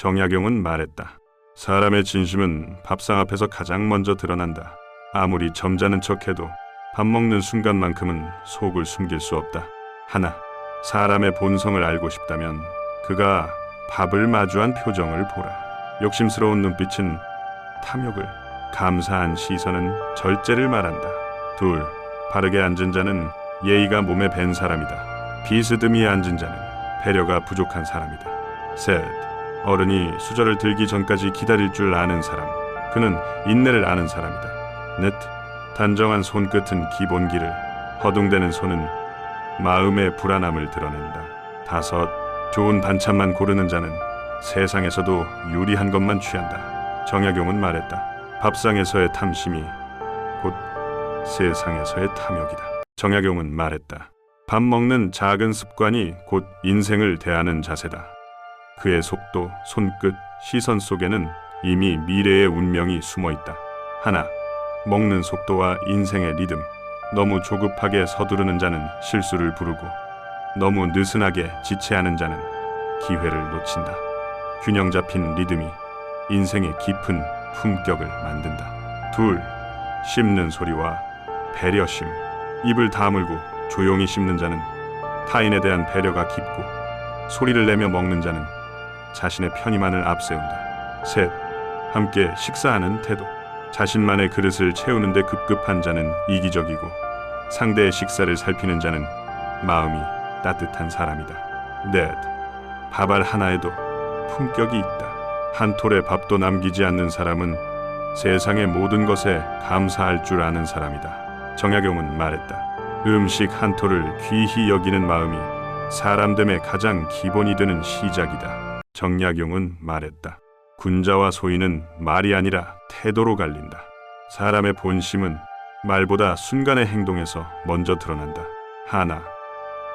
정약용은 말했다. 사람의 진심은 밥상 앞에서 가장 먼저 드러난다. 아무리 점잖은 척해도 밥 먹는 순간만큼은 속을 숨길 수 없다. 하나, 사람의 본성을 알고 싶다면 그가 밥을 마주한 표정을 보라. 욕심스러운 눈빛은 탐욕을, 감사한 시선은 절제를 말한다. 둘, 바르게 앉은 자는 예의가 몸에 밴 사람이다. 비스듬히 앉은 자는 배려가 부족한 사람이다. 셋, 어른이 수저를 들기 전까지 기다릴 줄 아는 사람. 그는 인내를 아는 사람이다. 넷, 단정한 손끝은 기본기를, 허둥대는 손은 마음의 불안함을 드러낸다. 다섯, 좋은 반찬만 고르는 자는 세상에서도 유리한 것만 취한다. 정약용은 말했다. 밥상에서의 탐심이 곧 세상에서의 탐욕이다. 정약용은 말했다. 밥 먹는 작은 습관이 곧 인생을 대하는 자세다. 그의 속도, 손끝, 시선 속에는 이미 미래의 운명이 숨어 있다. 하나, 먹는 속도와 인생의 리듬. 너무 조급하게 서두르는 자는 실수를 부르고 너무 느슨하게 지체하는 자는 기회를 놓친다. 균형 잡힌 리듬이 인생의 깊은 품격을 만든다. 둘, 씹는 소리와 배려심. 입을 다물고 조용히 씹는 자는 타인에 대한 배려가 깊고 소리를 내며 먹는 자는 자신의 편의만을 앞세운다. 셋, 함께 식사하는 태도. 자신만의 그릇을 채우는데 급급한 자는 이기적이고 상대의 식사를 살피는 자는 마음이 따뜻한 사람이다. 넷, 밥알 하나에도 품격이 있다. 한 톨의 밥도 남기지 않는 사람은 세상의 모든 것에 감사할 줄 아는 사람이다. 정약용은 말했다. 음식 한 톨을 귀히 여기는 마음이 사람됨의 가장 기본이 되는 시작이다. 정약용은 말했다. 군자와 소인은 말이 아니라 태도로 갈린다. 사람의 본심은 말보다 순간의 행동에서 먼저 드러난다. 하나,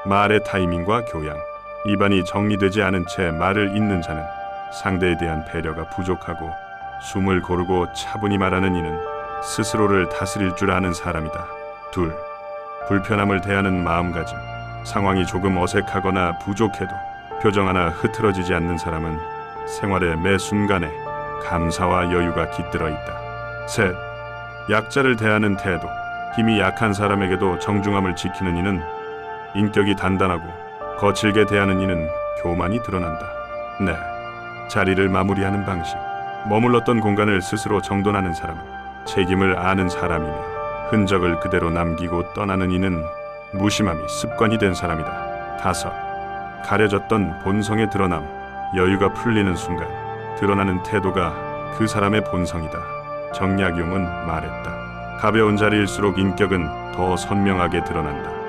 말의 타이밍과 교양. 입안이 정리되지 않은 채 말을 잇는 자는 상대에 대한 배려가 부족하고 숨을 고르고 차분히 말하는 이는 스스로를 다스릴 줄 아는 사람이다. 둘, 불편함을 대하는 마음가짐. 상황이 조금 어색하거나 부족해도 표정 하나 흐트러지지 않는 사람은 생활의 매 순간에 감사와 여유가 깃들어 있다. 셋, 약자를 대하는 태도. 힘이 약한 사람에게도 정중함을 지키는 이는 인격이 단단하고 거칠게 대하는 이는 교만이 드러난다. 네, 자리를 마무리하는 방식. 머물렀던 공간을 스스로 정돈하는 사람은 책임을 아는 사람이며 흔적을 그대로 남기고 떠나는 이는 무심함이 습관이 된 사람이다. 다섯, 가려졌던 본성의 드러남. 여유가 풀리는 순간 드러나는 태도가 그 사람의 본성이다. 정약용은 말했다. 가벼운 자리일수록 인격은 더 선명하게 드러난다.